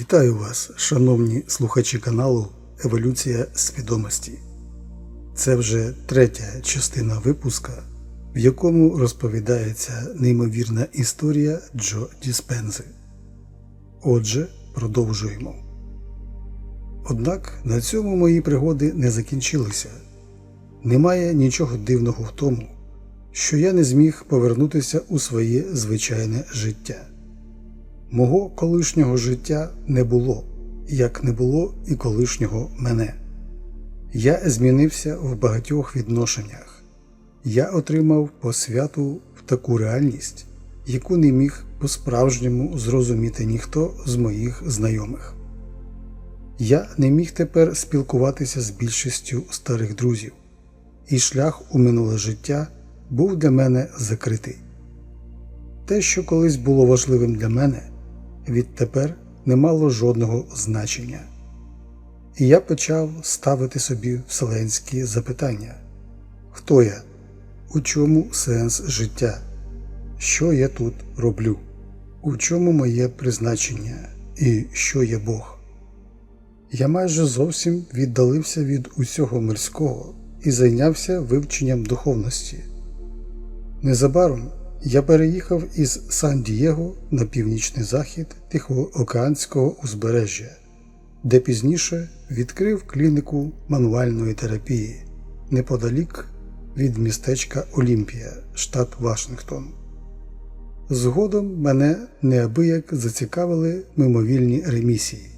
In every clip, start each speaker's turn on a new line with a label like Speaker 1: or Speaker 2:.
Speaker 1: Вітаю вас, шановні слухачі каналу Еволюція свідомості. Це вже третя частина випуска, в якому розповідається неймовірна історія Джо Діспензи. Отже, продовжуємо. Однак на цьому мої пригоди не закінчилися. Немає нічого дивного в тому, що я не зміг повернутися у своє звичайне життя. Мого колишнього життя не було, як не було і колишнього мене. Я змінився в багатьох відношеннях. Я отримав посвяту в таку реальність, яку не міг по-справжньому зрозуміти ніхто з моїх знайомих. Я не міг тепер спілкуватися з більшістю старих друзів, і шлях у минуле життя був для мене закритий. Те, що колись було важливим для мене, відтепер не мало жодного значення. І я почав ставити собі вселенські запитання: хто я? У чому сенс життя? Що я тут роблю? У чому моє призначення і що є Бог? Я майже зовсім віддалився від усього мирського і зайнявся вивченням духовності. Незабаром я переїхав із Сан-Дієго на північний захід Тихоокеанського узбережжя, де пізніше відкрив клініку мануальної терапії неподалік від містечка Олімпія, штат Вашингтон. Згодом мене неабияк зацікавили мимовільні ремісії.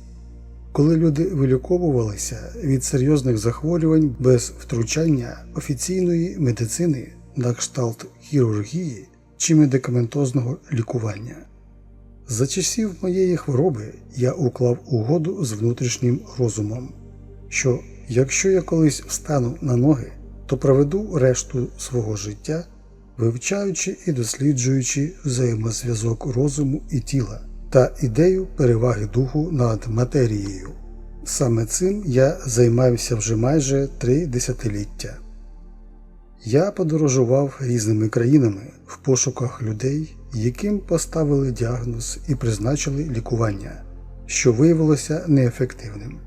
Speaker 1: Коли люди виліковувалися від серйозних захворювань без втручання офіційної медицини на кшталт хірургії чи медикаментозного лікування. За часів моєї хвороби я уклав угоду з внутрішнім розумом, що якщо я колись встану на ноги, то проведу решту свого життя, вивчаючи і досліджуючи взаємозв'язок розуму і тіла та ідею переваги духу над матерією. Саме цим я займаюся вже майже три десятиліття. Я подорожував різними країнами в пошуках людей, яким поставили діагноз і призначили лікування, що виявилося неефективним.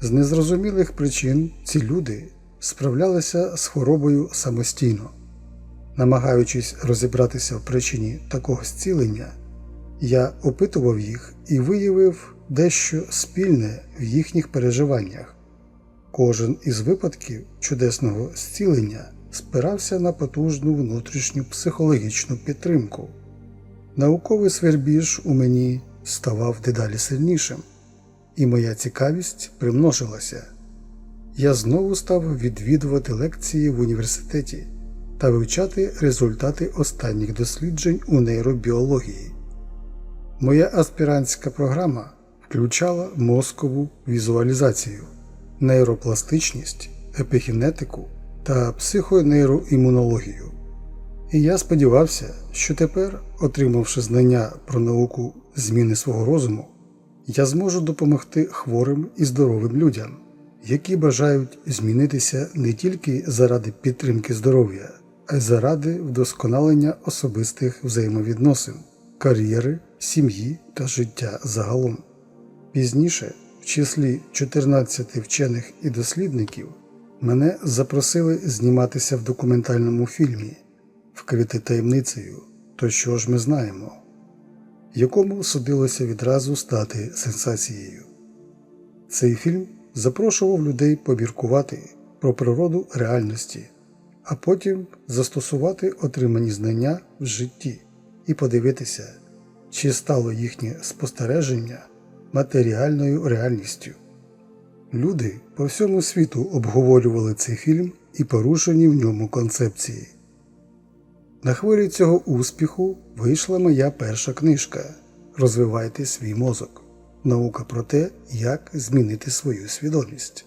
Speaker 1: З незрозумілих причин ці люди справлялися з хворобою самостійно. Намагаючись розібратися в причині такого зцілення, я опитував їх і виявив дещо спільне в їхніх переживаннях. Кожен із випадків чудесного зцілення спирався на потужну внутрішню психологічну підтримку. Науковий свербіж у мені ставав дедалі сильнішим, і моя цікавість примножилася. Я знову став відвідувати лекції в університеті та вивчати результати останніх досліджень у нейробіології. Моя аспірантська програма включала мозкову візуалізацію, нейропластичність, епігенетику та психонейроімунологію. І я сподівався, що тепер, отримавши знання про науку зміни свого розуму, я зможу допомогти хворим і здоровим людям, які бажають змінитися не тільки заради підтримки здоров'я, а й заради вдосконалення особистих взаємовідносин, кар'єри, сім'ї та життя загалом. Пізніше, в числі 14 вчених і дослідників, мене запросили зніматися в документальному фільмі Вкрити таємницею, то що ж ми знаємо, якому судилося відразу стати сенсацією. Цей фільм запрошував людей поміркувати про природу реальності, а потім застосувати отримані знання в житті і подивитися, чи стало їхнє спостереження матеріальною реальністю. Люди по всьому світу обговорювали цей фільм і порушені в ньому концепції. На хвилі цього успіху вийшла моя перша книжка Розвивайте свій мозок. Наука про те, як змінити свою свідомість,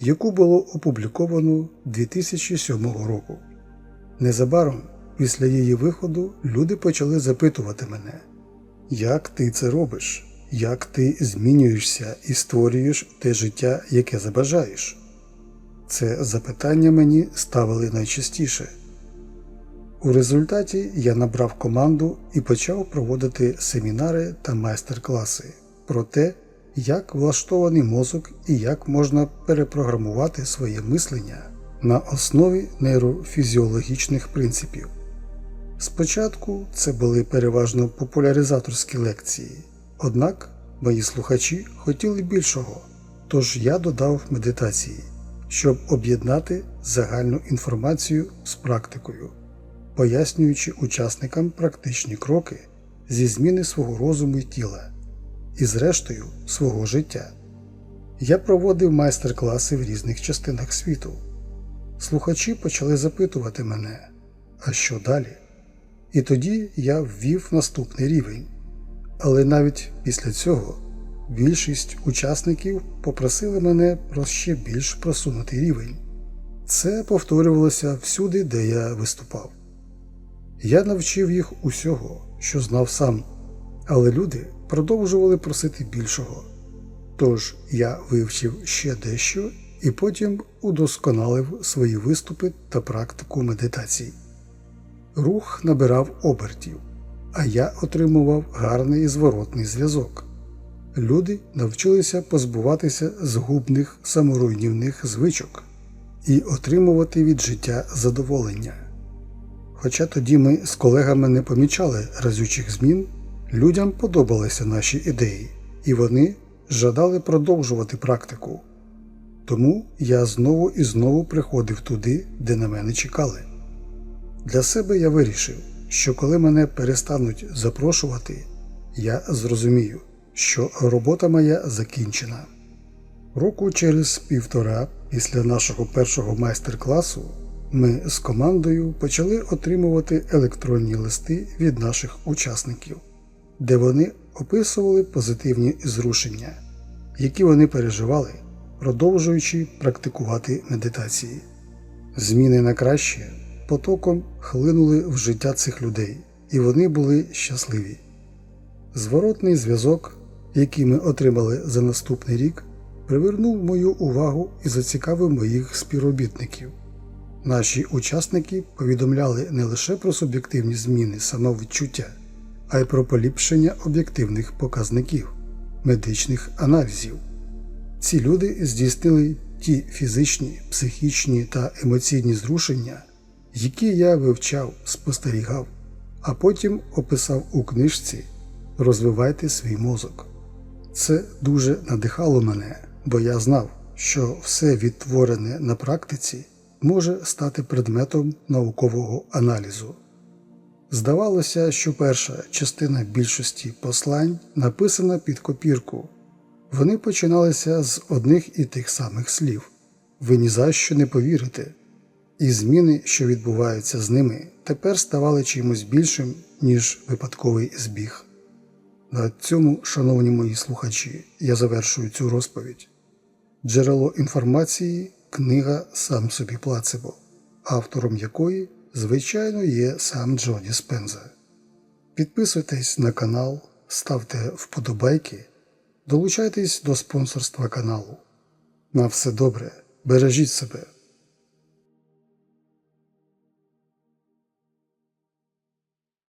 Speaker 1: яку було опубліковано 2007 року. Незабаром після її виходу люди почали запитувати мене, як ти це робиш, як ти змінюєшся і створюєш те життя, яке забажаєш. Це запитання мені ставили найчастіше. У результаті я набрав команду і почав проводити семінари та майстер-класи про те, як влаштований мозок і як можна перепрограмувати своє мислення на основі нейрофізіологічних принципів. Спочатку це були переважно популяризаторські лекції, однак мої слухачі хотіли більшого, тож я додав медитації, щоб об'єднати загальну інформацію з практикою, пояснюючи учасникам практичні кроки зі зміни свого розуму й тіла і, зрештою, свого життя. Я проводив майстер-класи в різних частинах світу. Слухачі почали запитувати мене, а що далі? І тоді я ввів наступний рівень. Але навіть після цього більшість учасників попросили мене про ще більш просунутий рівень. Це повторювалося всюди, де я виступав. Я навчив їх усього, що знав сам, але люди продовжували просити більшого. Тож я вивчив ще дещо і потім удосконалив свої виступи та практику медитацій. Рух набирав обертів, а я отримував гарний зворотний зв'язок. Люди навчилися позбуватися згубних саморуйнівних звичок і отримувати від життя задоволення. Хоча тоді ми з колегами не помічали разючих змін, людям подобалися наші ідеї, і вони жадали продовжувати практику. Тому я знову і знову приходив туди, де на мене чекали. Для себе я вирішив, що коли мене перестануть запрошувати, я зрозумію, що робота моя закінчена. Року через півтора після нашого першого майстер-класу ми з командою почали отримувати електронні листи від наших учасників, де вони описували позитивні зрушення, які вони переживали, продовжуючи практикувати медитації. Зміни на краще потоком хлинули в життя цих людей, і вони були щасливі. Зворотний зв'язок, який ми отримали за наступний рік, привернув мою увагу і зацікавив моїх співробітників. Наші учасники повідомляли не лише про суб'єктивні зміни самовідчуття, а й про поліпшення об'єктивних показників, медичних аналізів. Ці люди здійснили ті фізичні, психічні та емоційні зрушення, які я вивчав, спостерігав, а потім описав у книжці Розвивайте свій мозок. Це дуже надихало мене, бо я знав, що все відтворене на практиці може стати предметом наукового аналізу. Здавалося, що перша частина більшості послань написана під копірку. Вони починалися з одних і тих самих слів ви ні за що не повірите, і зміни, що відбуваються з ними, тепер ставали чимось більшим, ніж випадковий збіг. На цьому, шановні мої слухачі, я завершую цю розповідь. Джерело інформації книга Сам собі плацебо, автором якої, звичайно, є сам Джоні Спенза. Підписуйтесь на канал, ставте вподобайки, долучайтесь до спонсорства каналу. На все добре, бережіть себе.